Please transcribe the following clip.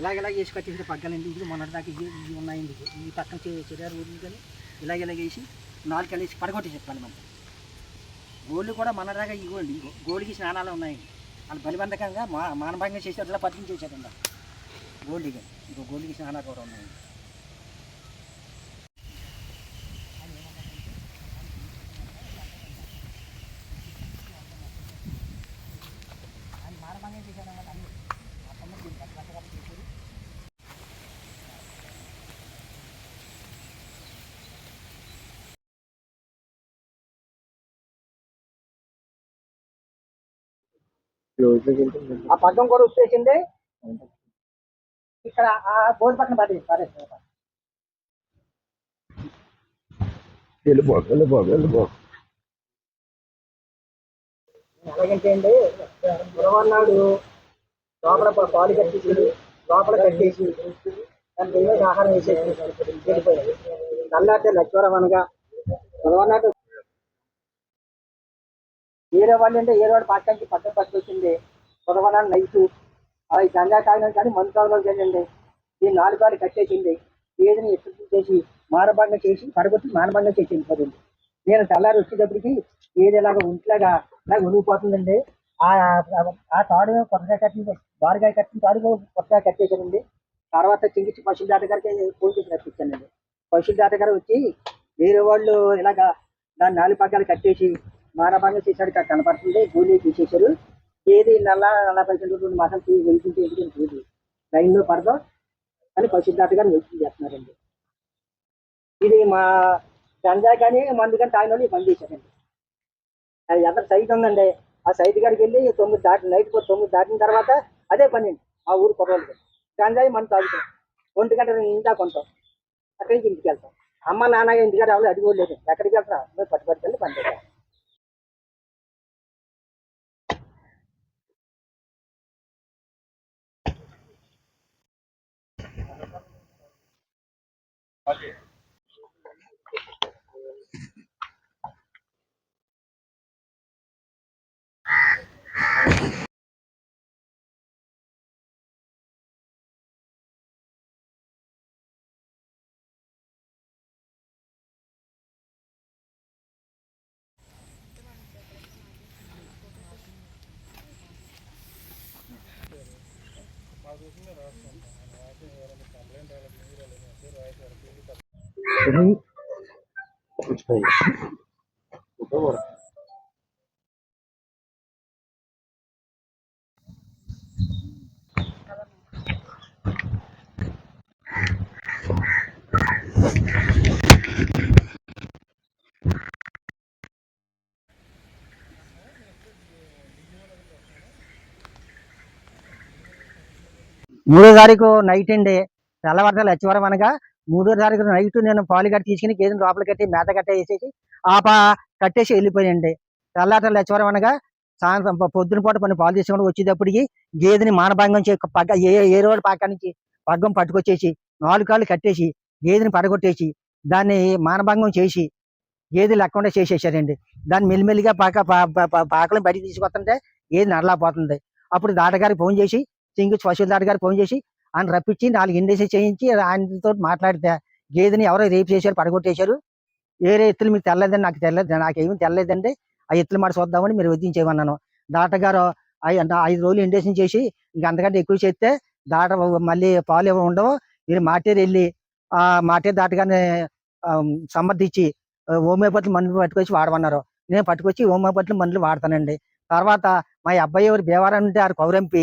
ఇలాగ ఇలాగ వేసి కట్టేసి పగ్గాలండి ఇది మొన్నటి దాకా ఇవి ఉన్నాయండి. ఈ పక్కన చెరారు ఊరి కానీ ఇలాగ ఇలాగ వేసి నాలుగు కలిసి పడగొట్టి చెప్పాలి మనం గోళ్ళు కూడా మన దాకా ఇవ్వండి గోళ్ళకి స్నానాలు ఉన్నాయండి. వాళ్ళు బలిబంధకంగా మా మానభంగా చేశారు ఇలా బతికించేశారండి గోల్డ్కి ఇంకో గోల్డ్కి స్నానాలు కూడా ఉన్నాయండి. ఆ పగ్గం కూడా వచ్చేసింది. ఇక్కడ ఆ బోర్డు పక్కన పడేది పడేసి వెళ్ళిపో వెళ్ళిపో వెళ్ళిపో ఎలాగంటే అండి గురవన్నాడు లోపల పాలు కట్టేసి లోపల కట్టేసి దాని ఆహారం వేసేసి వెళ్ళిపోయాడు. నల్లాటే లక్ష్వరం అనగా గురవన్నాడు వేరే వాళ్ళు అంటే ఏదో వాడు పక్కకి పక్కన పట్టుకొచ్చింది గురవనాడు నైట్ అవి గంగా కానీ మందు తాగలేదు కదండి ఈ నాలుగు వారు కట్టేసింది ఏదని ఎత్తు చేసి మానభంగం చేసి పడగొట్టి మానభంగం చేసి వెళ్ళిపోతుంది నేను తెల్లారి వచ్చేటప్పటికి ఏది ఇలాగ ఒంట్లాగా నాకు ఉనిగిపోతుందండి ఆ ఆ తాడు కొత్తగా కట్టింది బారుగా కట్టిన తాడు కొత్తగా కట్టేసానండి తర్వాత చింగిచ్చి పశువుల దాట గారికి ఫోన్ చేసి రప్పించానండి. పశువుల దాట గారు వచ్చి వేరే వాళ్ళు ఇలాగా దాన్ని నాలుగు పక్కలు కట్టేసి మానభంగం చేశాడు ఇక్కడ కనపడుతుంది. గోళీ తీసేశారు. ఏది నల్ల నలభై రెండు మాసాలు తీ వెళ్తుంటే ఎందుకంటే లేదు లైన్లో పడదాం అని పశువుల గారు వెయిటింగ్ చేస్తున్నారండి. ఇది మా గంజా కానీ మందు కానీ తాగిన వాళ్ళు పని చేశారండి. అది ఎంత సైట్ ఉందండి. ఆ సైట్ కాడికి వెళ్ళి తొమ్మిది దాటి నైట్ తొమ్మిది దాటిన తర్వాత అదే పని అండి. ఆ ఊరు కుర్రోళ్ళకి గంజాయి మనం తాగుతాం. ఒంటి గంట ఇంటా కొంటాం. అక్కడికి ఇంటికి వెళ్తాం. అమ్మ నాన్న ఇంటికాడ ఎవరు అది లేదు. ఎక్కడికి వెళ్తాం మేము పట్టు పని చేస్తాం Oye. कुछ नहीं మూడో తారీఖు నైట్ అండి. తెల్లవారుజాలు లచ్చివరం అనగా మూడో తారీఖు నైట్ నేను పాలు కట్టి తీసుకుని గేదెని లోపల కట్టి మేత కట్ట వేసేసి ఆ పా కట్టేసి వెళ్ళిపోయాయండి తెల్లారి లచ్చివరం అనగా సాయంత్రం పొద్దునపూట పొద్దున పూట కొన్ని పాలు తీసుకొని వచ్చేటప్పటికి గేదెని మానభంగం చే పగ్గ ఏ ఏ రోడ్డు పక్క నుంచి పగ్గం పట్టుకొచ్చేసి నాలుగు కాళ్ళు కట్టేసి గేదెని పడగొట్టేసి దాన్ని మానభంగం చేసి గేదె లేకుండా చేసేసారండి. దాన్ని మెల్లిమెల్లిగా పాక పాకలు పాకలను బయటికి తీసుకొస్తుంటే ఏది నడలాపోతుంది అప్పుడు దాటగారికి ఫోన్ చేసి సింగు పశువుల గారు ఫోన్ చేసి ఆయన రప్పించి నాలుగు ఇండేసి చేయించి ఆయనతో మాట్లాడితే గేదెని ఎవరో రేపు చేశారు పడగొట్టేశారు. వేరే ఎత్తులు మీకు తెల్లదండి నాకు తెల్లదు నాకేమీ తెల్లలేదండి ఆ ఎత్తులు మాట చూద్దామని మీరు వదిలించేయమన్నాను దాటగారు ఐదు రోజులు ఇండెక్షన్ చేసి ఇంక అంతకంటే ఎక్కువ చేస్తే దాట మళ్ళీ పాలు ఏమీ ఉండవు. మీరు మాటేరు వెళ్ళి ఆ మాటేరు దాటగానే సమర్థించి హోమియోపతి మందులు పట్టుకొచ్చి వాడమన్నారు. నేను పట్టుకొచ్చి హోమియోపతి మందులు వాడతానండి. తర్వాత మా అబ్బాయి ఎవరు భీమవరం ఉంటే ఆరు కౌరంపి.